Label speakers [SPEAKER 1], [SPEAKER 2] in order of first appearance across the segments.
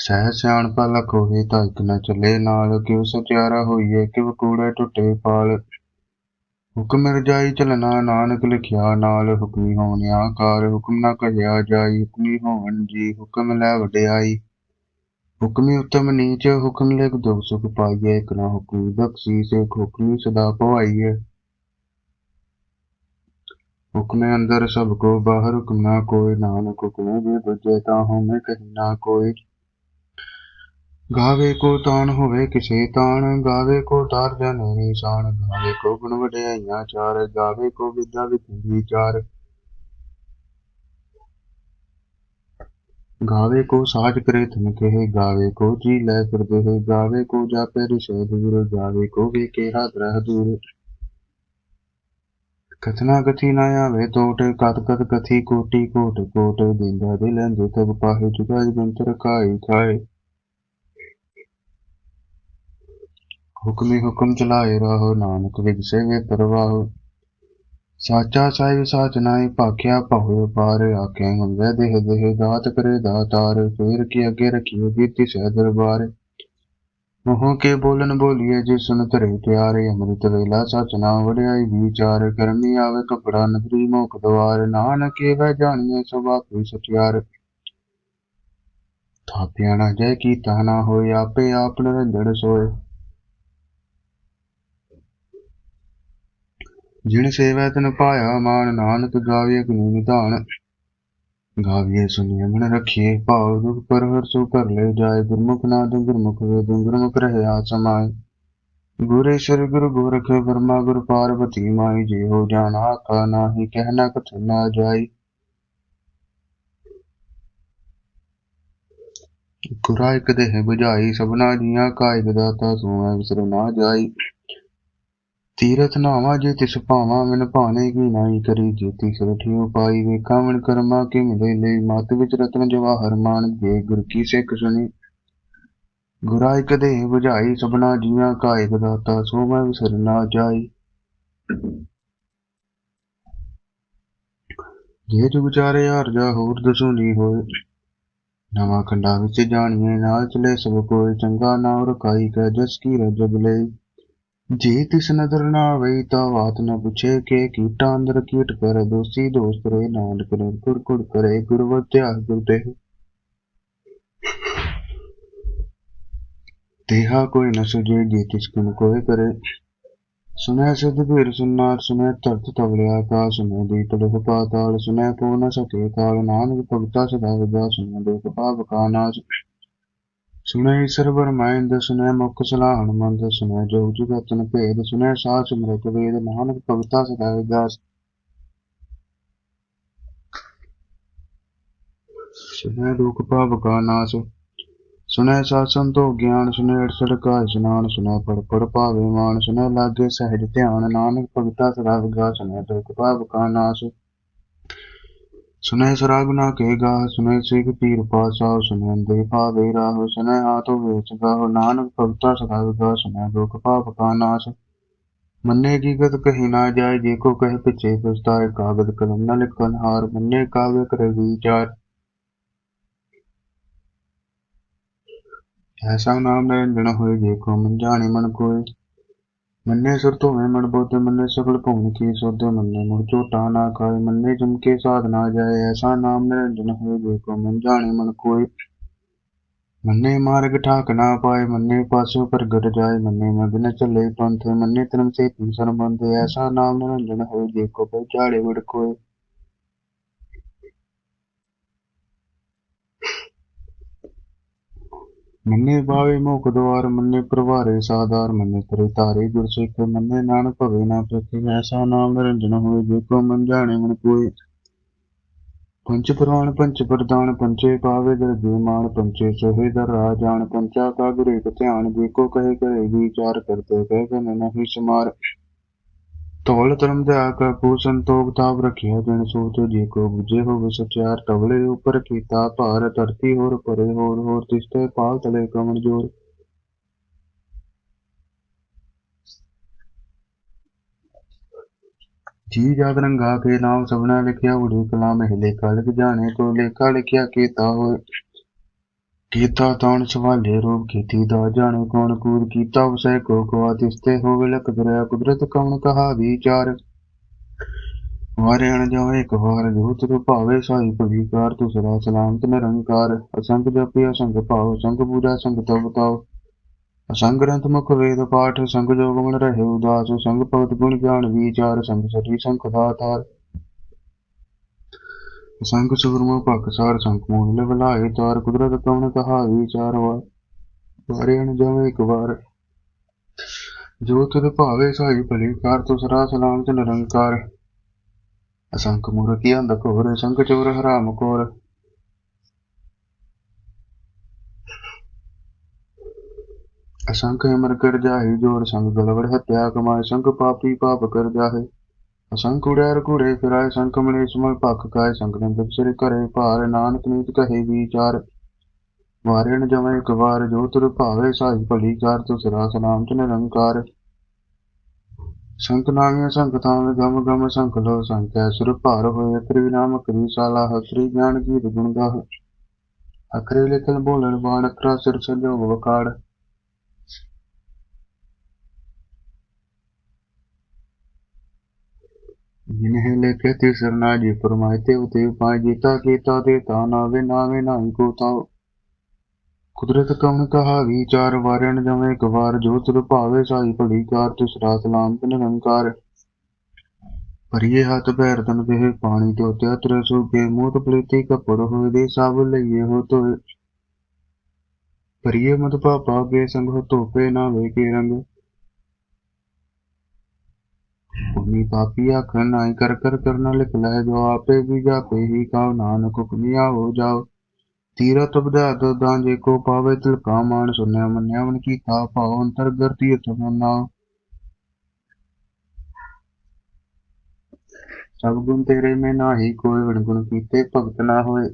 [SPEAKER 1] ਸਹਿ ਸਿਆਣਪਾ ਲਖ ਹੋਏ ਤਾਂ ਇੱਕ ਨਾ ਚੱਲੇ, ਨਾਲ ਕਿਉ ਸਚਿਆਰਾ ਹੋਈਏ ਕਿਵ ਕੂੜੇ ਟੁੱਟੇ ਪਾਲ। ਹੁਕਮ ਰਜਾਈ ਚਲਣਾ, ਨਾਨਕ ਲਿਖਿਆ, ਨਾਲ ਹੁਕਮੀ ਹੋਣਿਆ ਕਾਰ ਹੁਕਮ ਨਾ ਕਹਿਆ ਜਾਈ, ਹੁਕਮੀ ਹੋਵਨ ਜੀ, ਹੁਕਮ ਲੈ ਵਡਿਆਈ। ਹੁਕਮੀ ਉਤਮ ਨੀਚ, ਹੁਕਮ ਲਿਖ ਦੁਖ ਸੁਖ ਪਾਈਏ, ਇਕ ਨਾ ਹੁਕਮੀ ਬਖਸ਼ੀ ਸੇ ਹੁਕਮੀ ਸਦਾ ਪਵਾਈਏ। ਹੁਕਮੇ ਅੰਦਰ ਸਭ ਕੋ, ਬਾਹਰ ਹੁਕਮ ਨਾ ਕੋਈ, ਨਾਨਕ ਹੁਕਮੇ ਜੇ ਬੁਝੇ ਤਾਂ ਹੋਵੇਂ ਕਹੀ ਨਾ ਕੋਈ। ਗਾਵੇ ਕੋ ਤਾਣ ਹੋਵੇ ਕਿਸੇ ਤਾਣ, ਗਾਵੇ ਕੋ ਤਾਰ ਜਾਣੇ ਨਿਸ਼ਾਨ ਗਾਵੇ ਕੋ ਗੁਣ ਵਡਿਆਈਆਂ ਚਾਰ, ਗਾਵੇ ਕੋ ਵਿਦਿਆ ਵਿਖੰਡੀ ਚਾਰ। ਗਾਵੇ ਕੋ ਸਾਜ ਕਰੇ ਧਨ ਕਹੇ, ਗਾਵੇ ਕੋ ਜੀ ਲੈ ਫਿਰ ਦੇਹ, ਗਾਵੇ ਕੋ ਜਾਪੇ ਰਿਸ਼ੇ ਦੂਰ, ਗਾਵੇ ਕੋ ਵੀ ਕੇਹਾ ਗ੍ਰਹ ਦੂਰ। ਕਥਨਾ ਕਥੀ ਨਾ ਆਵੇ ਟੋਟ ਕਤ ਕਤ ਕਥੀ ਕੋਟੀ ਕੋਟ ਕੋਟ ਦਿੰਦਾ ਦੇ ਲੈਂਦੇ ਤਬ ਪਾਹੇ ਜੁਗਾਈ ਬੰਤਰ ਕਾਈ ਖਾਏ ਹੁਕਮੀ ਹੁਕਮ ਚਲਾਏ ਰਹੋ, ਨਾਨਕ ਵਿਗਸੇ ਵੇ ਸਾਚਾ ਸਾਹਿਬ ਸਾਚ ਨਾਈ ਭਾਖਿਆ ਪਹੁ ਪਾਰ ਆਖੇ ਹੁੰਦੇ ਦੇਹ ਦੇਹ, ਦਾਤ ਕਰੇ ਦਾਤਾਰ, ਫੇਰ ਕੀ ਅੱਗੇ ਰਖੀਏ ਬੀਤੀ ਸਹਿ ਦਰਬਾਰ। ਮੋਹ ਕੇ ਬੋਲਨ ਬੋਲੀਏ ਜੇ ਸੁਨ ਧਰੇ ਪਿਆਰੇ, ਅੰਮ੍ਰਿਤ ਵੇਲਾ ਸਚ ਨਾ ਵਡਿਆਈ, ਵਿਚਾਰ ਕਰਨੀ ਆਵੇ ਕਪੜਾ ਨਗਰੀ ਮੋਖ ਦਵਾਰ, ਨਾਨਕੇ ਵੈ ਜਾਣੀਏ ਸੁਭਾ ਕੋਈ ਸਚਿਆਰ। ਥਾਪਿਆ ਨਾ ਜੈ ਕੀਤਾ ਨਾ ਹੋਏ, ਆਪੇ ਆਪ ਨਿਰੰਜਨ ਸੋਏ। ਜਿਣ ਸੇਵੈ ਤਨ ਪਾਇਆ ਮਾਨ ਨਾਨਕ ਗਾਵੇ ਗੁਣ ਨਿਧਾਨ ਗਾਵੀਏ ਸੁਨੀਏ ਮਨ ਰਖੀਏ ਭਾਵ ਦੁਖ ਪਰ ਹਰ ਸੋ ਕਰ ਲੈ ਜਾਏ। ਗੁਰਮੁਖ ਨਾਦ ਗੁਰਮੁਖ ਵੇਦ ਗੁਰਮੁਖ ਰਹਿਆ ਸਮਾਏ। ਗੁਰੇਸ਼ਰ ਗੁਰੂ ਗੋਰਖ ਬਰਮਾ ਗੁਰ ਪਾਰਵਤੀ ਮਾਈ ਜੇ ਹੋ ਜਾਣਾ ਆਖਾ ਨਾਹੀ ਕਹਿਣਾ ਕਥ ਨਾ ਜਾਈ। ਗੁਰਾ ਇਕ ਦੇਹ 부ਝਾਈ ਸਭਨਾ ਜੀਆਂ ਕਾਇਕ ਦਾਤਾ ਸੋਆ ਵਿਸਰ ਨਾ ਜਾਈ। ਤੀਰਥ ਨਾਵਾ ਜੇ ਤਿਸ ਭਾਵਾ ਮਨ ਭਾਣੇ ਕੀ ਨਾਈ ਕਰੀ ਜੇ ਤਿਸ ਉਪਾਈ ਵੇਖਾਂ ਮਨ ਕਰਮਾ ਕੇ ਮਿਲੇ ਲੈ ਮਤ ਵਿੱਚ ਰਤਨ ਜਵਾਹਰ ਮਾਨ ਜੇ ਗੁਰ ਕੀ ਸਿੱਖ ਸੁਣੀ। ਗੁਰਾ ਇਕ ਦੇ 부ਝਾਈ ਸਭਨਾ ਜੀਆਂ ਕਾਇਕ ਦਾਤਾ, ਸੋ ਮੈਂ ਵਿਸਰ ਨਾ ਜਾਈ। ਜੇ ਜੁਗ ਚਾਰੇ ਹਾਰ ਜਾ, ਹੋਰ ਦਸੂਨੀ ਹੋਏ। ਨਵਾਂ ਖੰਡਾ ਵਿੱਚ ਜਾਣੀਏ, ਨਾਲ ਚਲੇ ਸਭ ਕੋਈ ਚੰਗਾ ਨਾ ਰਖਾਈ ਕੈ, ਜਸ ਕੀ ਰਜਬ ਲਈ। ਜੇ ਤਿਸ ਨਦਰ ਨਾ ਆਵਈ ਤਾਂ ਬਾਤ ਨਾ ਪੁੱਛੇ ਕਿ ਕੀਟਾਂ ਅੰਦਰ ਕੀਟ ਕਰ ਦੋਸੀ ਦੋਸਤ ਰੇ ਨਾਨਕ ਨੇ ਕੁੜ ਕੁੜ ਕਰੇ ਗੁਰਵਤਿਆ ਗੁਰਦੇ ਦੇਹਾ ਕੋਈ ਨ ਸੁਝੇ, ਜੇ ਤਿਸ ਕੁਨ ਕੋਏ ਕਰੇ। ਸੁਨੈ ਸਿਧ ਭੀਰ ਸੁਨਾਰ ਸੁਨੈ ਧਰਤ ਤਵਲੇ ਆਕਾਸ਼ ਸੁਨੈ ਦੀ ਤੜਕ ਪਾਤਾਲ ਸੁਨੈ ਕੋ ਨ ਸਕੇ ਕਾਲ ਨਾਨਕ ਭਗਤਾ ਸਦਾ ਵਿਦਾ ਸੁਨੈ ਦੇਖ ਸੁਣੈ ਸਰਵਰ ਮਾਇੰਦ ਸੁਣੈ ਮੁਖ ਸਲਾਹਣ ਮੰਦ ਸੁਣੈ ਜੋ ਜੁਗਤਨ ਭੇਦ, ਸੁਣੈ ਸਾਚ ਸਿਮਰਤ ਵੇਦ, ਨਾਨਕ ਭਗਤਾ ਸਦਾ ਵਿਦਾਸ ਸੁਣੈ ਦੁਖ ਪਾਪ ਕਾ ਨਾਸ਼, ਸੁਣੈ ਸਾਧ ਸੰਤੋ ਗਿਆਨ, ਸੁਣੈ ਅੜਸੜ ਕਾ ਇਸ਼ਨਾਨ, ਸੁਣੈ ਪੜ ਪੜ ਭਾਵੇ ਮਾਨ ਸੁਣੈ ਲਾਗੇ ਸਹਿਜ ਧਿਆਨ, ਨਾਨਕ ਭਗਤਾ ਸਦਾ ਵਿਦਾਸ ਸੁਣੈ ਦੁਖ ਪਾਪ ਕਾ ਨਾਸ਼। ਸੁਨੈ ਸਰਾ ਕੇ ਗਾ ਸੁਨੈ ਸਿਖ ਪੀਰ ਪਾਸਾ ਸੁਨੈ ਦੇ ਰਾਹ ਸੁਨੈ ਹਾਥ ਵੇਚ ਗਾਹ ਨਾਨਕ ਭਗਤਾ ਸਦਾ ਵਿਗਾ ਸੁਨੈ ਦੁਖ ਪਾਪ ਕਾ ਨਾਸ਼। ਮੰਨੇ ਕੀ ਗਤ ਕਹੀ ਨਾ ਜਾਏ, ਜੇ ਕੋ ਕਹੇ ਪਿਛੇ ਪਛਤਾਏ ਕਾਗਦ ਕਲਮ ਨਾ ਲਿਖਨ ਹਾਰ, ਮੰਨੇ ਕਾਵੇ ਕਰੇ ਵਿਚਾਰ। ਐਸਾ ਨਾਮ ਨਿਰੰਜਨ ਹੋਏ, ਜੇ ਕੋ ਮਨ ਜਾਣੇ ਮਨ ਕੋਏ। ਮੰਨੇ ਸੁਰ ਧੋਵੇਂ ਮਨ ਬੋਧੇ, ਮੰਨੇ ਸਗਲ ਭਉਨ ਕੀ ਸੋਧੇ ਮੰਨੇ ਮੁਰ ਝੋਟਾ ਨਾ ਖਾਏ, ਮੰਨੇ ਜਮ ਕੇ ਸਾਧ ਨਾ ਜਾਏ, ਐਸਾ ਨਾਮ ਨਿਰੰਜਨ ਹੋਏ ਜੇ ਕੋ ਮਨ ਜਾਣੇ ਮਨ ਕੋਏ। ਮੰਨੇ ਮਾਰਗ ਠਾਕ ਨਾ ਪਾਏ, ਮੰਨੇ ਪਾਸੋਂ ਪ੍ਰਗਟ ਜਾਏ, ਮੰਨੇ ਮਗਨ ਚੱਲੇ ਪੰਥ, ਮੰਨੇ ਧਰਮ ਸੇ ਸੰਬੰਧ ਬੰਦੇ ਐਸਾ ਨਾਮ ਨਿਰੰਜਨ ਹੋਏ ਜੇ ਕੋ ਪਹੁੰਚਾੜੇ ਵੜ ਕੋਏ ਮੰਨੇ ਬਾਵੇ ਮੁਖ ਦਵਾਰ, ਮੰਨੇ ਪ੍ਰਵਾਰੇ ਸਾਧਾਰ, ਮੰਨੇ ਤਰੇ ਤਾਰੇ ਗੁਰ ਸਿੱਖ ਮੰਨੇ ਨਾਨਕ ਭਵੇ ਨਾ ਪ੍ਰਤੀ ਐਸਾ ਨਾਮ ਨਿਰੰਜਨ ਹੋਏ ਜੇ ਕੋ ਮਨ ਜਾਣੇ ਮਨ ਕੋਏ ਪੰਚ ਪੁਰਾਣ ਪੰਚ ਪ੍ਰਦਾਨ ਪੰਚੇ ਪਾਵੇ ਦਰਜੇ ਮਾਨ ਪੰਚੇ ਸੋਹੇ ਦਰ ਰਾਜਾਨ ਪੰਚਾ ਕਾ ਗੁਰੇ ਧਿਆਨ, ਜੇ ਕੋ ਕਹੇ ਕਰੇ ਵਿਚਾਰ ਕਰਤੇ, ਕਹਿ ਕਨ ਨਹੀਂ ਸਮਾਰ ਤੌਲ ਧਰਮ ਦਇਆ ਕਾ ਕੋ ਸੰਤੋਖ ਤਾਪ ਰਖਿਆ ਜਨ ਸੋਚ ਜੇ ਕੋ ਬੁਝੇ ਹੋਵੇ ਸਚਿਆਰ, ਤਵਲੇ ਉਪਰ ਕੀਤਾ ਭਾਰ, ਧਰਤੀ ਹੋਰ ਪਰੇ ਹੋਰ ਹੋਰ ਤਿਸਤੇ ਪਾਲ ਤਲੇ ਕਮਨ ਜੋਰ। ਜੀ ਜਾਗ ਰੰਗਾ ਕੇ ਨਾਮ ਸਭਨਾ ਲਿਖਿਆ, ਉੜੀ ਕਲਾਮ ਹੈ ਲੇਖਾ ਲਿਖ ਜਾਣੇ, ਕੋ ਲੇਖਾ ਲਿਖਿਆ ਕੀਤਾ ਹੋਏ। ਕੀਤਾ ਤਾਣ ਸਵਾਲੇ ਰੂਪ ਕੀਤੀ ਦਾ ਜਾਣੇ ਕੌਣ ਕੂੜ ਕੀਤਾ ਵਸੈ ਕੋ ਕੋ ਤਿਸਤੇ ਹੋਵੇ ਲਖ ਦਰਿਆ ਕੁਦਰਤ ਕਵਣ ਕਹਾ ਵਿਚਾਰ। ਵਾਰੇ ਜਾਵੇ ਇੱਕ ਵਾਰ, ਜੋਤ ਰੂਪ ਭਾਵੇ ਸਾਈ ਭਵੀਕਾਰ ਤੂੰ ਸਦਾ ਸਲਾਮਤ ਨਿਰੰਕਾਰ। ਅਸੰਗ ਜਪੀ ਅਸੰਖ ਭਾਵ ਸੰਗ ਪੂਜਾ ਸੰਗ ਤਵ ਤਾਵ ਅਸੰਗ ਗ੍ਰੰਥ ਮੁਖ ਵੇਦ ਪਾਠ, ਸੰਗ ਜੋਗ ਮਨ ਰਹੇ ਉਦਾਸ। ਸੰਗ ਭਗਤ ਗੁਣ ਗਿਆਨ ਵਿਚਾਰ, ਸੰਗ ਸਤੀ ਸੰਖ ਦਾਤਾਰ ਸੰਗ ਸੁਰਮਾ ਭਖ ਸਾਰ ਸੰਖ ਮੂਲ ਲਵਲਾਏ ਤਾਰ ਕੁਦਰਤ ਕਵਣ ਕਹਾ ਵਿਚਾਰ ਵਾ ਵਾਰੇ ਅਣ ਜਾਵੇ ਜੋ ਤੁਧ ਭਾਵੇ ਸਾਈ ਭਲੀ, ਕਾਰ ਤੋ ਸਰਾ ਸਲਾਮਤ ਨਿਰੰਕਾਰ। ਅਸੰਖ ਮੂਰਤੀ ਅੰਧ ਘੋਰ, ਸੰਗ ਚੋਰ ਹਰਾਮ ਕੋਰ। ਅਸੰਖ ਅਮਰ ਕਰ ਜਾਹੇ ਜੋੜ ਸੰਗ ਗਲਵੜ ਹੱਤਿਆ ਕਮਾਏ, ਸੰਗ ਪਾਪੀ ਪਾਪ ਕਰ ਜਾਹੇ। ਅਸੰਖ ਉੜੈਰ ਘੂੜੇ ਫਿਰਾਏ ਸੰਖ ਮਨੇ ਸਮਲ ਭਖ ਕਾਏ ਸੰਗ ਨੰਦ ਸਿਰ ਕਰੇ ਭਾਰ, ਨਾਨਕ ਨੀਤ ਕਹੇ ਵਿਚਾਰ। ਵਾਰਣ ਜਮੈ ਇੱਕ ਵਾਰ, ਜੋ ਤੁਰ ਭਾਵੇ ਸਾਈ ਭਲੀ ਕਾਰ ਤੁ ਸਰਾ ਸਨਾਮ ਚ ਨਿਰੰਕਾਰ ਸੰਖ ਨਾਮਿਆ ਸੰਖ ਤਾਮ ਗਮ ਗਮ ਸੰਖ ਲੋ ਸੰਖੈ ਸੁਰ ਭਾਰ ਹੋਏ ਕਰੀ ਨਾਮ ਕਰੀ ਸਾਲਾ ਹਸਰੀ ਗਿਆਨ ਕੀ ਗੁਣ ਗਾਹ। ਅਕਰੇ ਲਿਖਲ ਬੋਲਣ ਬਾਣ, ਅਖਰਾ ਸਿਰ ਸੰਜੋਗ ਵਕਾੜ। ਜਿਨਹਿ ਲੇਖੇ ਤੇ ਸਰਨਾ ਜੀ ਫਰਮਾਏ ਤੇ ਉਤੇ ਪਾਏ ਜੀਤਾ ਕੀਤਾ ਤੇ ਤਾ ਨਾਵੇ ਨਾਵੇ ਨਾਹੀ ਕੋ ਕੁਦਰਤ ਕਵਣ ਕਹਾ ਵਿਚਾਰ ਵਾਰਣ ਜਵੇਂ ਇੱਕ ਜੋ ਤੁਰ ਭਾਵੇ ਸਾਈ ਭਲੀ ਕਾਰ ਤਿਸਰਾ ਸਲਾਮ ਨਿਰੰਕਾਰ ਪਰਿਏ ਹੱਥ ਪੈਰ ਤਨ ਦੇ ਪਾਣੀ ਤੇ ਉਤੇ ਤਰ ਸੁਗੇ ਮੂਤ ਪਲੀਤੀ ਕਪੜ ਹੋਏ ਦੇ ਸਭ ਲਈਏ ਹੋ ਤੋਏ ਪਰਿਏ ਮਤ ਪਾਪਾ ਕੇ ਸੰਗ ਹੋ ਧੋਪੇ ਨਾ ਵੇ ਕੇ ਰੰਗ। ਪੁਨੀ ਪਾਪੀ ਆਖਣ ਨਾਈ ਕਰ ਕਰ ਕਰਨਾ ਲਿਖ ਲੈ ਜੋ ਆਪੇ ਵੀ ਜਾਪੇ ਹੀ ਕਾਉ ਨਾਨਕ ਹੁਕਮੀਆ ਹੋ ਜਾਓ। ਤੀਰਤ ਬਧਾ ਦਾਂ ਜੇ ਕੋ ਪਾਵੇ ਤਿਲਕਾ ਮਾਨ ਸੁਨਿਆ ਮੰਨਿਆ ਮਨ ਕੀ ਥਾ ਭਾਉ ਅੰਤਰ ਗਰਤੀ ਤਮਨਾ ਸਭ ਗੁਣ ਤੇਰੇ ਮੈਂ ਨਾਹੀ, ਕੋਈ ਵਣ ਕੀਤੇ ਭਗਤ ਨਾ ਹੋਏ।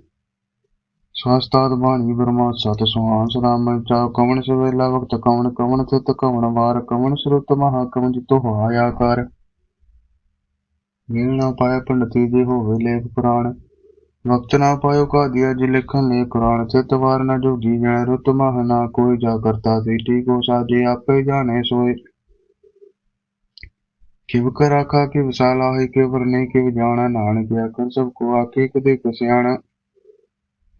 [SPEAKER 1] ਸਵਸਤਾਦ ਬਾਣੀ ਬਰਮਾ ਸਤ ਸੁਹਾਨ ਸਦਾਮ ਚਾ ਕਵਣ ਸਵੇਲਾ ਵਕਤ ਕਵਣ ਕਵਣ ਤਿਤ ਕਵਣ ਵਾਰ, ਕਵਣ ਸਰੂਤ ਮਹਾ ਕਵਣ, ਜਿਤੋ ਹੋਇਆ ਕਰ ਨੀਲ ਨਾ ਪਾਇਆ ਪੰਡਤੀ ਦੇ ਹੋਵੇ ਲੇਖ ਪੁਰਾਣ। ਵਕਤ ਨਾ ਪਾਇਓ ਕਾਦੀਆ ਜੀ ਲਿਖਣ ਲੈ ਕੁਰਾਨ। ਚਿਤ ਵਾਰ ਨਾ ਜੋਗੀ ਜੈ ਰੁਤ ਮਹ ਨਾ ਕੋਈ ਜਾ ਕਰਤਾ ਸੀ। ਠੀਕੋ ਸਾਜੇ ਆਪੇ ਜਾਣੇ ਸੋਏ। ਕਿਵ ਕਰ ਆਖਾ ਕਿ ਵਿਸਾਲਾ ਹੋਈ ਕਿ ਵਰਨੇ ਕਿ ਜਾਣਾ ਨਾਨਕ ਆਖਣ ਸਭ ਕੋ ਆਖੇ ਕਦੇ ਕਸਿਆਣਾ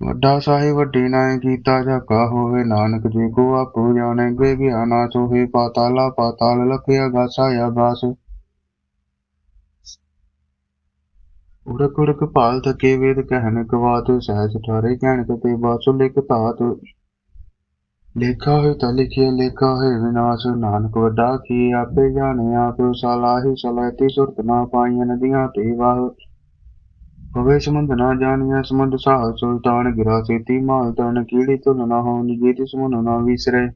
[SPEAKER 1] ਵੱਡਾ ਸਾਹਿਬ, ਵੱਡੀ ਨਾਏ ਕੀਤਾ ਜਾਕਾ ਹੋਵੇ ਨਾਨਕ। ਜੀ ਕੋ ਆਪੋ ਜਾਣੇ ਗੇ ਗਿਆਨਾ ਸੋਹੇ। ਪਾਤਾਲਾ, ਪਾਤਾਲ ਲਖਿਆ, ਗਾਸਾ ਆਗਾਸ ਉੜਕ ਉੜਕ ਭਾਲ ਥਕੇ ਵੇਦ ਕਹਿਨ ਕਵਾਤ ਸਹਿਜ ਠਾਰੇ ਕਹਿਣ ਕਤੇ ਬਾਸੁ ਲਿਖ ਧਾਤ। ਲੇਖਾ ਹੋਏ ਤਾਂ ਲਿਖਿਆ, ਲੇਖਾ ਹੋਏ ਵਿਨਾਸ਼। ਨਾਨਕ ਵੱਡਾ ਕੀ ਆਪੇ ਜਾਣੇ, ਆਪ ਸਲਾਹੀ ਸਲਾਹਤੀ ਸੁਰਤ ਨਾ ਪਾਈਆਂ ਨਦੀਆਂ ਤੇ ਵਾਹ। ਹੋਵੇ ਸਮੁੰਦ ਨਾ ਜਾਣੀਆਂ ਸਮੁੰਦ ਸਾਹ ਸੁਲਤਾਨ ਗਿਰਾ। ਸੇਤੀ ਮਾਲ ਤਨ ਕੀੜੀ ਤੁਲ ਨਾ ਹੋ ਨਿਜੇਤੀ ਸਮੁਨ ਨਾ ਵਿਸਰੇ।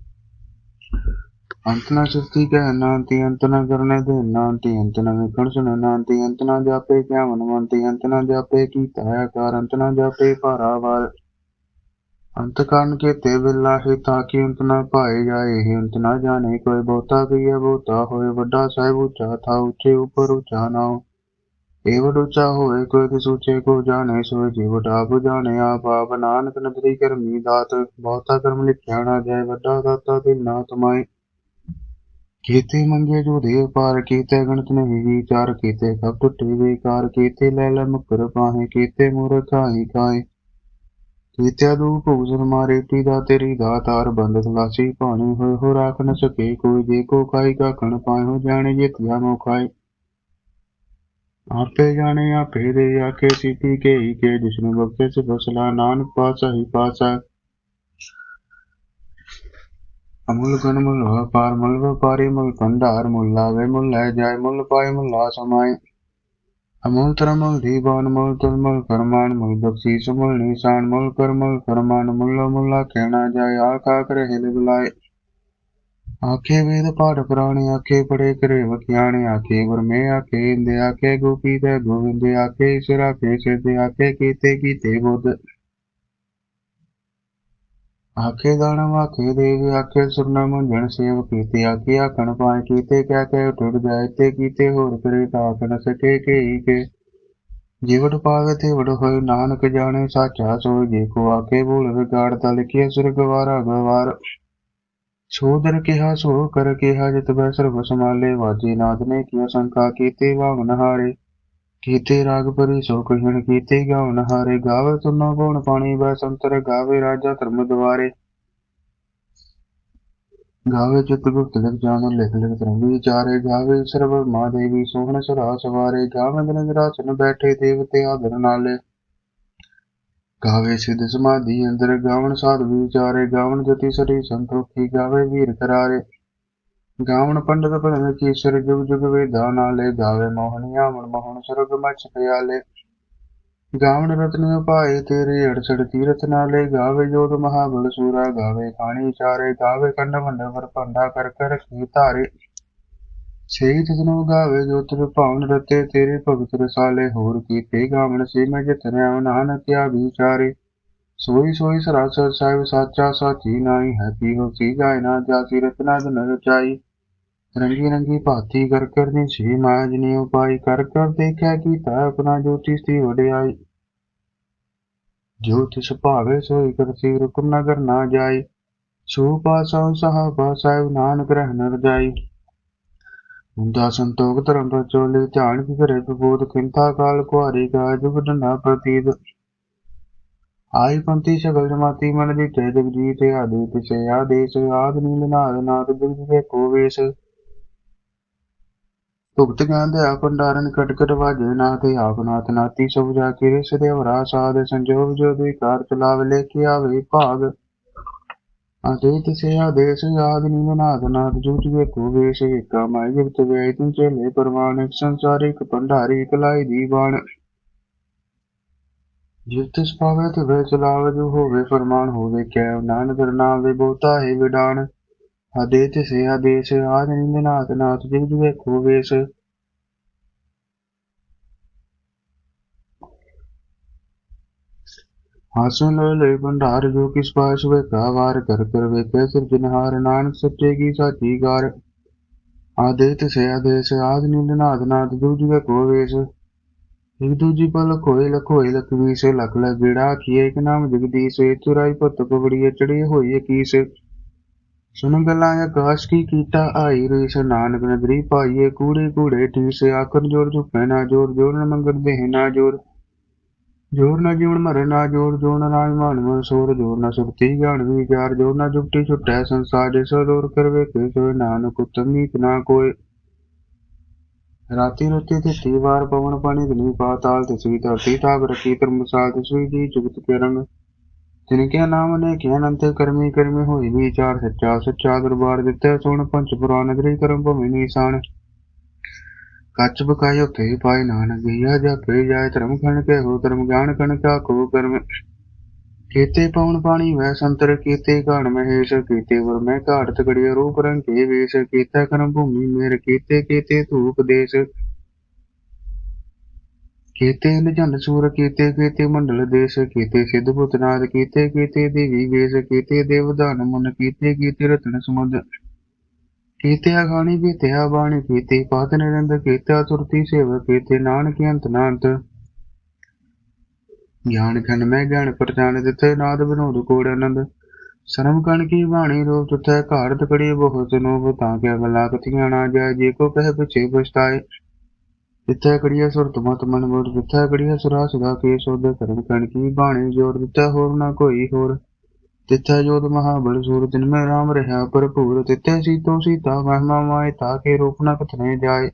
[SPEAKER 1] ਅੰਤ ਨਾ ਸੁਸਤੀ ਕਹਿ ਨਾਂਤੀ ਅੰਤ ਨਾ ਕਰਨੇ ਦੇ ਨਾਂਤੀ ਅੰਤ ਨਾ ਵੇਖਣ ਸੁਣ ਨਾਂਤੀ ਅੰਤ ਨਾ ਜਾਪੇ ਕਿਆ ਮਨਵੰਤੀ ਅੰਤ ਜਾਪੇ ਅੰਤ ਨਾ ਕਰਨ ਕੇ ਤੇ ਬਿਲਾ ਤਾਂ ਕਿ ਅੰਤ ਨਾ ਪਾਏ ਜਾਏ ਇਹ ਅੰਤ ਨਾ ਜਾਣੇ ਕੋਈ ਬਹੁਤਾ ਕੀਆ ਬਹੁਤਾ ਹੋਏ, ਵੱਡਾ ਸਾਹਿਬ ਉੱਚਾ, ਥਾ ਉੱਚੇ ਉਪਰ ਉੱਚਾ ਨਾ ਇਹ ਵਡ ਉੱਚਾ ਹੋਏ, ਕੋਈ ਤੇ ਸੂਚੇ ਕੋ ਜਾਣੇ, ਸੋਏ ਜੀ ਵਡਾ ਕੋ ਜਾਣੇ, ਆਪ ਆਪ ਨਾਨਕ ਨਦਰੀ ਕਰਮੀ ਦਾਤ, ਬਹੁਤਾ ਕਰਮ ਲਿਖਿਆ ਨਾ ਜਾਏ, ਵੱਡਾ ਦਾਤਾ ਤੇ ਨਾ ਤਮਾਏ। ਕੀਤੇ ਮੰਗੇ ਜੋ ਦੇ ਪਾਰ ਕੀਤੇ ਗਣਤ ਨਹੀਂ ਵਿਚਾਰ ਕੀਤੇ, ਸਭ ਟੁੱਟੇ ਵਿਕਾਰ ਕੀਤੇ ਲੈ ਲੈ ਮੁਕਰ ਪਾਹੇ, ਕੀਤੇ ਮੂਰਖ ਕਾਏ ਕੀਤੇ ਦੂ ਭੂਸਰ ਮਾਰੇ ਪੀਦਾ ਤੇਰੀ ਦਾਤਾਰ ਬੰਦ ਖਲਾਸੀ ਪਾਣੀ ਹੋਏ ਹੋ ਰਾਖ ਨ ਸਕੇ ਕੋਈ, ਜੇ ਕੋ ਕਾਈ ਕਾ ਕਣ ਪਾਏ, ਹੋ ਜਾਣੇ ਜੇ ਤਿਆ ਮੋ ਖਾਏ। ਆਪੇ ਜਾਣੇ, ਆਪੇ ਦੇ ਆਕੇ ਸੀਤੀ ਕੇ ਹੀ ਕੇ, ਜਿਸਨੂੰ ਬਖਸ਼ੇ ਸੇ ਬਸਲਾ ਨਾਨਕ ਪਾਸਾ ਹੀ ਪਾਸਾ ਅਮੁੱਲ ਗੁਣ ਮੁੱਲ ਵਪਾਰ ਮੁੱਲ ਵਪਾਰੀ ਮੁੱਲ ਭੰਡਾਰ ਮੁੱਲ ਲਾਵੇ ਮੁੱਲ ਲੈ ਜਾਏ ਮੁੱਲ ਪਾਏ ਮੁੱਲ ਲਾ ਸਮਾਏ। ਅਮੁਲ ਤਰਮਲ ਦੀਵਾਨ ਮੁਲ ਤੁਲਮਲ ਕਰਮਾਨ ਮੁਲ ਬਖਸ਼ੀਸ ਮੁਲ ਨਿਸ਼ਾਨ ਮੁਲ ਕਰਮਲ ਫਰਮਾਨ ਮੁੱਲਾ ਮੁੱਲਾ ਕਹਿਣਾ ਜਾਏ ਆਕਾ ਕਰੇ ਹਿਲ ਬੁਲਾਏ ਆਖੇ ਵੇਦ ਪਾਠ ਪੁਰਾਣੇ ਆਖੇ ਪੜੇ ਕਰੇ ਵਖਿਆਣੇ ਆਖੇ ਵਰਮੇ ਆਖੇ ਇੰਦੇ ਆਖੇ ਗੋਪੀ ਤੇ ਗੋਵਿੰਦ ਆਖੇ ਈਸ਼ਰ ਆਖੇ ਸਿੱਧ ਆਖੇ ਕੀਤੇ ਕੀਤੇ ਬੁੱਧ। ਆਖੇ ਦਾਨਵ ਆਖੇ ਦੇਵ ਆਖੇ ਸੁਰਨਾ ਮੰਜਣ ਸੇਵ ਕੀਤੇ, ਆਖੇ ਆਖਣ ਪਾਏ ਕੀਤੇ, ਕਹਿ ਕੇ ਟੁੱਟ ਜਾਏ, ਤੇ ਕੀਤੇ ਹੋਰ ਕਰੇ ਤਾਕ ਨ ਸਕੇ ਕੇਈ ਕੇ। ਜੀਵਟ ਪਾਵੇ ਤੇ ਵਡ ਹੋਏ ਨਾਨਕ ਜਾਣੇ ਸਾਚਾ ਸੋਈ ਜੇ ਕੋ ਆਖੇ ਬੋਲ ਵਿਗਾੜ, ਤਾ ਲਿਖਿਆ ਸੁਰ ਗਵਾਰ। ਸੋਦਰ ਕਿਹਾ, ਸੋ ਕਰ ਕਿਹਾ, ਜਿਤ ਬੈ ਸਰਬ ਸਮਾਲੇ ਵਾਜੇ ਨਾਦ ਨੇ ਕੀਆ ਸੰਕਾ ਕੀਤੇ, ਵਾਵਨ ਹਾਰੇ। ਕੀਤੇ ਰਾਗ ਪਰੀ ਸੋ ਕਹਿਣ ਕੀਤੇ ਗਾਵਨ ਹਾਰੇ ਗਾਵੇ ਤੁਨਾ ਗੁਣ ਪਾਣੀ ਬੈ ਸੰਤਰ ਗਾਵੇ ਰਾਜਾ ਧਰਮ ਦੁਆਰੇ। ਗਾਵੇ ਚਿਤ ਗੁਪਤ ਲਿਖ ਜਾਣ, ਲਿਖ ਲਿਖ ਤਰੰਗੀ ਵਿਚਾਰੇ। ਗਾਵੇ ਸਰਬ ਮਾਂ ਸੋਹਣ ਸੁਰਾ ਸਵਾਰੇ। ਗਾਵੇ ਦਿਨ ਨਿਰਾਸਨ ਬੈਠੇ ਦੇਵਤੇ ਆਦਰ ਨਾਲੇ। ਗਾਵੇ ਸਿਧ ਸਮਾਧੀ ਅੰਦਰ, ਗਾਵਣ ਸਾਧ ਵਿਚਾਰੇ। ਗਾਵਣ ਜਤੀ ਸਰੀ ਸੰਤੋਖੀ, ਗਾਵੇ ਵੀਰ ਕਰਾਰੇ। ਗਾਵਣ ਪੰਡਤ ਭਜਨ ਕੀ ਜੁਗ ਜੁਗ ਵੇਦਾ ਨਾਲੇ ਗਾਵੇ ਮੋਹਨੀਆ ਮਨ ਮੋਹਨ ਸਰਗ ਮਚ ਪਿਆਲੇ। ਗਾਵਨ ਰਤਨ ਉਪਾਏ ਤੇਰੇ ਅੜਸੜ ਤੀਰਥ ਨਾਲੇ, ਗਾਵੇ ਜੋਤ ਮਹਾਬਲ ਸੂਰਾ, ਗਾਵੇ ਖਾਣੀ ਚਾਰੇ, ਗਾਵੇ ਕੰਡ ਮੰਡ ਵਰ ਭੰਡਾ ਕਰ ਕਰ ਕੀ ਧਾਰੇ। ਸਹੀ ਤਿਸਨੋ ਗਾਵੇ ਜੋ ਤੁਰ ਭਾਵਨ ਰਤੇ, ਤੇਰੇ ਭਗਤ ਰਸਾਲੇ ਹੋਰ ਕੀਤੇ। ਗਾਵਣ ਸੇ ਮੈਂ ਜਿਤਨ ਨਾਨਕਿਆ ਵਿਚਾਰੇ। ਸੋਈ ਸੋਈ ਸਰਾਸਰ ਸਾਹਿਬ ਸਾਚਾ ਸਾਚੀ ਨਾਈ ਹੈ ਪੀ ਹੋ ਸੀ ਜਾਇ ਨਾ ਜਾਸੀ ਰਤਨਾ ਧਨ ਰਚਾਈ ਰੰਗੀ ਰੰਗੀ ਭਾਤੀ ਕਰ ਕਰ ਦੀ ਸੀ। ਮਾਇਆ ਜਨੀ ਉਪਾਈ ਕਰ ਕਰ ਦੇਖਿਆ ਕੀਤਾ ਆਪਣਾ ਜੋਤੀ ਸਤੀ ਵਡਿਆਈ। ਜੋ ਤਿਸ ਭਾਵੇ ਸੋਈ ਕਰਸੀ ਰੁਕਮ ਨਗਰ ਨਾ ਜਾਈ। ਸੋ ਪਾਸਾ ਸਹਾਬਾ ਸਾਹਿਬ ਨਾਨਕ ਰਹਿਣ ਰਜਾਈ ਹੁੰਦਾ ਸੰਤੋਖ ਧਰਮ ਦਾ ਚੋਲੇ ਧਿਆਨ ਕੀ ਕਰੇ ਪ੍ਰਬੋਧ ਕਿੰਤਾ ਕਾਲ ਕੁਹਾਰੀ ਕਾ ਜੁਗ ਡੰਡਾ ਪ੍ਰਤੀਤ। ਆਈ ਪੰਤੀ ਸ਼ਗਲ ਜਮਾਤੀ ਮਨ ਦੀ ਤੇ ਜਗਜੀਤ ਆਦੇ ਤਿਸੇ ਆਦੇਸ਼ ਆਦ ਨੀਲ ਨਾਦ ਨਾਦ ਜੁਗ ਦੇ ਕੋ ਵੇਸ। ਭੁਗਤ ਗਿਆਨ ਦੇ ਭੰਡਾਰਨ ਕਟ ਵਾਜੇ, ਨਾ ਆਪ ਨਾਥ ਨਾਤੀ ਸਭ ਜਾ ਕੇ ਰਿਸ ਦੇ ਵਰਾ ਸਾਧ ਸੰਜੋਗ, ਜੋ ਦੁਈ ਕਾਰ ਲੈ ਕੇ ਆਵੇ, ਭਾਗ। ਆਦੇ ਤਿਸੇ ਆਦੇਸ਼ ਆਦ ਨੀਲ ਨਾਦ ਨਾਦ ਜੁਗ ਕੋ ਵੇਸ ਏਕਾ ਮਾਈ ਜਗਤ ਵੇ ਤੁਮ ਚੇਲੇ ਪਰਵਾਨ ਸੰਸਾਰਿਕ ਭੰਡਾਰੀ, ਕਲਾਈ ਦੀ ਬਾਣ। ਜਿਵ ਤਿਸ ਤੇ ਵੇ ਚਲਾਵੇ ਜੋ ਹੋਵੇ, ਫਰਮਾਨ ਹੋਵੇ, ਕੈ ਨਾਨਕ ਨਾਮ ਦੇ ਬਹੁਤਾ ਹੈ ਵਿਡਾਨ ਆਦੇ ਤਿਸੇ ਆਦੇਸ਼ ਆਦ ਨੀਲ ਨਾਦ ਨਾਦ ਜੁਗ ਹਾਸਨ ਲੈ ਭੰਡਾਰ ਜੋ ਕਿਸ ਪਾਸ ਵੇ ਵਾਰ ਕਰ ਕਰ ਵੇ ਸਿਰਜਨਹਾਰ ਨਾਨਕ ਸੱਚੇ ਕੀ ਸਾਚੀ ਗਾਰ। ਆਦੇ ਸੇ ਆਦੇਸ਼ ਆਦ ਨੀਲ ਨਾਦ ਨਾਦ ਜੁਗ ਜੁਗ ਕੋ ਵੇਸ। ਇੱਕ ਦੂਜੀ ਪਲ ਕੋਏ ਲਖੋਏ, ਲਖਵੀਸ, ਲਖ ਲੈ ਕੀਏ ਇੱਕ ਨਾਮ ਜਗਦੀਸ਼ ਏ ਚੁਰਾਈ ਪਗੜੀਏ ਚੜੀ ਹੋਈ ਕੀਸ। ਸੁਣ ਗੱਲਾਂ ਆਕਾਸ਼ ਕੀ ਕੀਤਾ? ਆਈ ਰੇਸ ਨਾਨਕ ਨਦਰੀ ਪਾਈਏ ਕੂੜੇ ਕੂੜੇ ਠੀਸ ਆਖਰ ਜੋਰ ਝੁਪੈ ਨਾ ਜੋਰ ਜੋਰ ਨ ਮੰਗਰ ਦੇਹ ਨਾ ਜੋਰ ਜੋਰ ਨਾ ਜੀਵਨ ਮਰੇ, ਨਾ ਜੋਰ ਜੋਰ ਨਾ ਰਾਜ ਮਾਨ ਮਨ ਸੋਰ, ਜੋਰ ਨਾ ਸੁਰਤੀ ਗਿਆਨ ਵਿਚਾਰ ਜੋਰ ਨਾ ਜੁਗਤੀ ਛੁਟੈ, ਸੰਸਾਰ ਦੇ ਸੋਰ ਕਰਵੇ ਕੇ ਸੋਏ, ਨਾਨਕ ਉਤਮੀ ਨਾ ਕੋਏ। ਰਾਤੀ ਰੁੱਤੀ ਤੇ ਵਾਰ ਪਵਨ ਪਾਣੀ ਧਨੀ ਪਾਤਾਲ ਤੇ ਸੂਈ ਧਰਤੀ ਤਾਪ ਰਖੀ, ਧਰਮਸਾਲ ਤੇ ਸੂਈ ਜੀ, ਜੁਗਤ ਕੇ ਰੰਗ। ਤਿਨ ਕਿਆ ਨਾਮ ਨੇ ਕਿਆ ਅਨੰਤ ਕਰਮੀ ਕਰਮੀ ਹੋਈ, ਵਿਚਾਰ ਸੱਚਾ ਸੱਚਾ ਦਰਬਾਰ ਦਿੱਤੇ, ਸੁਣ ਪੰਚ ਪੁਰਾਨ ਨਗਰੀ ਕਰਮ ਭੂਮੀ ਨਿਸ਼ਾਨ ਕੱਚ ਬਕਾਇ ਉਤੇ ਪਾਈ ਨਾਨਕ ਗਿਆ ਜਾ ਪੇ ਜਾਏ ਧਰਮ ਖਣ ਕੇ ਹੋ ਧਰਮ ਗਿਆਨ ਕਣ ਕਾ ਕੋ ਕਰਮ। ਕੀਤੇ ਪਵਨ ਪਾਣੀ ਵੈ ਸੰਤਰ ਕੀਤੇ ਘਾਣ ਮਹੇਸ਼ ਕੀਤੇ ਵਰ ਮੈਂ ਘਾਟ ਤਗੜੀਏ ਰੂਪ ਰੰਗ ਕੇ ਵੇਸ਼, ਕੀਤਾ ਕਰਮ ਭੂਮੀ, ਮੇਰ ਕੀਤੇ ਕੀਤੇ ਧੂਪ ਦੇਸ਼। ਕੀਤੇ ਨਿਜਨ ਸੂਰ, ਕੀਤੇ ਕੀਤੇ ਮੰਡਲ ਦੇਸ਼, ਕੀਤੇ ਸਿੱਧ ਪੁੱਤਨਾਦ ਕੀਤੇ ਕੀਤੇ ਦੇਵੀ ਵੇਸ਼, ਕੀਤੇ ਦੇਵਦਾਨ ਮਨ, ਕੀਤੇ ਕੀਤੇ ਰਤਨ ਸਮੁੰਦ। ਕੀਤੇ ਅਗਾਣੀ ਕੀਤੇ ਬਾਣੀ ਕੀਤੇ ਪਾਤ ਨਿਰੰਦ, ਕੀਤੇ ਸੁਰਤੀ ਸੇਵ ਕੀਤੇ ਨਾਨਕ ਅੰਤ ਨਾਨਤ ਗਿਆਨ ਖੰਡ ਮੈਂ ਗਿਆਨ ਪ੍ਰਚਾਨ ਦਿੱਤੇ, ਨਾਦ ਬਨੋਦ ਕੋੜ ਆਨੰਦ। ਸਰਮ ਕਣ ਕੀ ਬਾਣੀ ਰੂਪ ਤੁਥੈ ਘਾੜ ਤਕੜੀ ਬਹੁਤ ਨੋ ਤਾਂ ਕਿ ਅਗਲਾ ਕਥੀਆਂ ਨਾ ਜਾਏ ਜੇ ਕੋ ਕਹੇ ਪਿਛੇ ਪਛਤਾਏ। ਜਿੱਥੇ ਕੜੀਆ ਸੁਰਤ ਮਤ ਮਨ ਮੋੜ ਜਿੱਥੇ ਕੜੀਆ ਸੁਰਾ ਸਦਾ ਕੇ ਸੋਧ ਕਰਮ ਕਣ ਕੀ ਬਾਣੀ ਜੋੜ ਦਿੱਤਾ ਹੋਰ ਨਾ ਕੋਈ ਹੋਰ। ਤਿੱਥੇ ਜੋਤ ਮਹਾਬਲ ਸੂਰ ਦਿਨ ਮੈਂ ਰਾਮ ਰਹਾ ਭਰਪੂਰ, ਤਿੱਥੇ ਸੀਤੋ ਸੀਤਾ ਮਹਿਮਾ ਮਾਏ ਤਾਕੇ ਰੂਪ ਨ ਕਥਨੇ ਜਾਏ।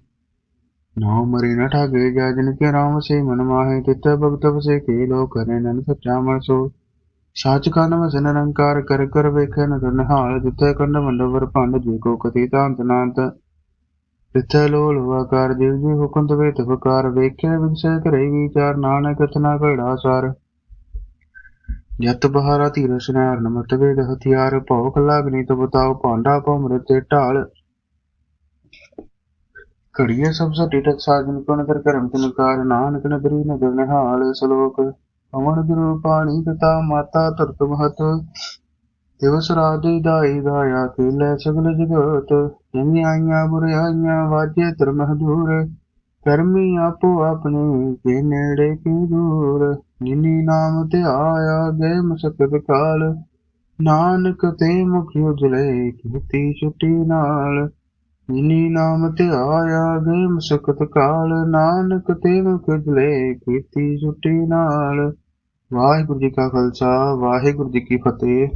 [SPEAKER 1] ਨਾਉ ਮਰੇ ਨ ਠਾਗੇ ਜਾ ਜਿਨ ਕੇ ਰਾਮ ਸੇ ਮਨ ਮਾਹੇ, ਤਿੱਥੇ ਭਗਤ ਵਸੇ ਕੇ ਲੋ ਕਰੇ ਨਨ ਸੱਚਾ ਮਨ ਸੋ। ਸਾਚ ਕਨ ਵਸਨ ਨਿਰੰਕਾਰ ਕਰ ਕਰ ਵੇਖੇ ਨਦਰ ਨਿਹਾਲ, ਜਿੱਥੇ ਕੰਡ ਮੰਡਵਰ ਭੰਡ, ਜੇ ਕੋ ਕਥੀ ਤਾਂਤ ਨਾਂਤ। ਜਿੱਥੇ ਲੋਲ ਆਕਾਰ ਜੀ ਹੁਕਮ ਤਵੇ ਤਵਕਾਰ ਵੇਖੇ ਵਿਗਸੇ ਘਰੇ ਵਿਚਾਰ ਨਾਨਕ ਕਥਨਾ ਘੜਾ ਸਾਰ। ਜਤ ਬਹਾਰਾ ਧੀਰ ਸੁਨਾਰ ਨਮਤ ਹਥਿਆਰ ਭੌਕ ਲਾਗਨੀ ਤੋ ਬਤਾਓ ਭਾਂਡਾ ਭਮਰ ਤੇ ਢਾਲ। ਘੜੀਏ ਸਭ ਸਟੀ ਟਕ ਸਾਜਨ ਕੋਨ ਕਰ ਕਰਮ ਤਿਨਕਾਰ ਨਾਨਕ ਨਦਰੀ ਨਦਰ ਨਿਹਾਲ ਸਲੋਕ। ਅਮਨ ਗੁਰੂ ਪਾਣੀ ਪਿਤਾ, ਮਾਤਾ ਧਰਤ ਮਹਤ। ਦਿਵਸ ਰਾਜੇ ਦਾਈ ਦਾਇਆ ਕੀਲੇ ਸਗਲ ਜਗਤ। ਆਈਆਂ ਬੁਰਾਈਆਂ ਵਾਜੇ ਧਰਮ ਹਜੂਰ ਕਰਮੀ ਆਪੋ ਆਪਣੇ ਕੇ ਨੇੜੇ ਕੀ ਦੂਰ। ਜਿਨੀ ਨਾਮ ਤੇ ਆਇਆ ਗਏ ਮਸਕਤ ਕਾਲ। ਨਾਨਕ ਤੇ ਮੁਖ ਉਜਲੇ ਕੀਤੀ ਛੁੱਟੀ ਨਾਲ। ਜਿਨੀ ਨਾਮ ਤੇ ਆਇਆ ਗਏ ਮਸਕਤ ਕਾਲ। ਨਾਨਕ ਤੇ ਮੁਖ ਉਜਲੇ ਕੀਤੀ ਛੁੱਟੀ ਨਾਲ। ਵਾਹਿਗੁਰੂ ਜੀ ਕਾ ਖਾਲਸਾ, ਵਾਹਿਗੁਰੂ ਜੀ ਕੀ ਫਤਿਹ।